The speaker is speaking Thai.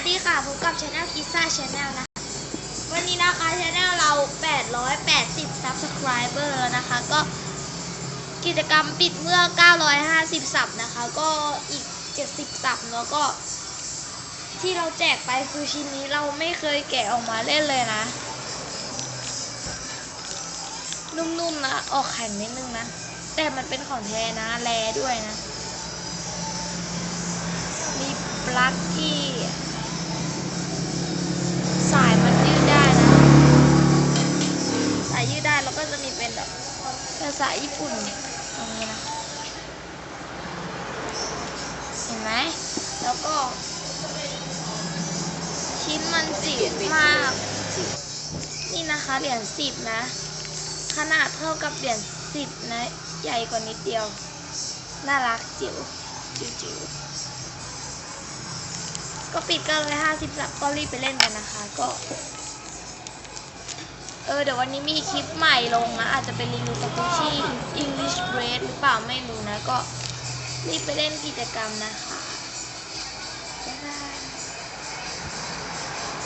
วัสดีค่ะพบกับช anel คิซ่าช anel นะคะ วันนี้นะคะช anel เรา 880 subscriber แล้วนะคะ ก็กิจกรรมปิดเมื่อ 950 สับนะคะ ก็อีก 70 สับแล้วก็ ที่เราแจกไปคือชิ้นนี้เราไม่เคยแกะออกมาเล่นเลยนะ นุ่มๆนะ ออกแข็งนิดนึงนะ แต่มันเป็นของแท้นะ แลด้วยนะ มีปลั๊กที่ ภาษาญี่ปุ่นตรงนี้นะเห็นไหมแล้วก็ ชิ้นมันจิ๋วมาก นี่นะคะเหรียญสิบนะ ขนาดเท่ากับเหรียญสิบนะ ใหญ่กว่านิดเดียว น่ารักจิ๋วจิ๋วจิ๋วก็ปิดกันเลยห้าสิบสับก็รีบไปเล่นกันนะคะ ก็ เออเดี๋ยววันนี้มีคลิปใหม่ลงนะ อาจจะเป็นรีวิวสกูชี่ English Bread หรือเปล่าไม่รู้นะ ก็รีบไปเล่นกิจกรรมนะคะ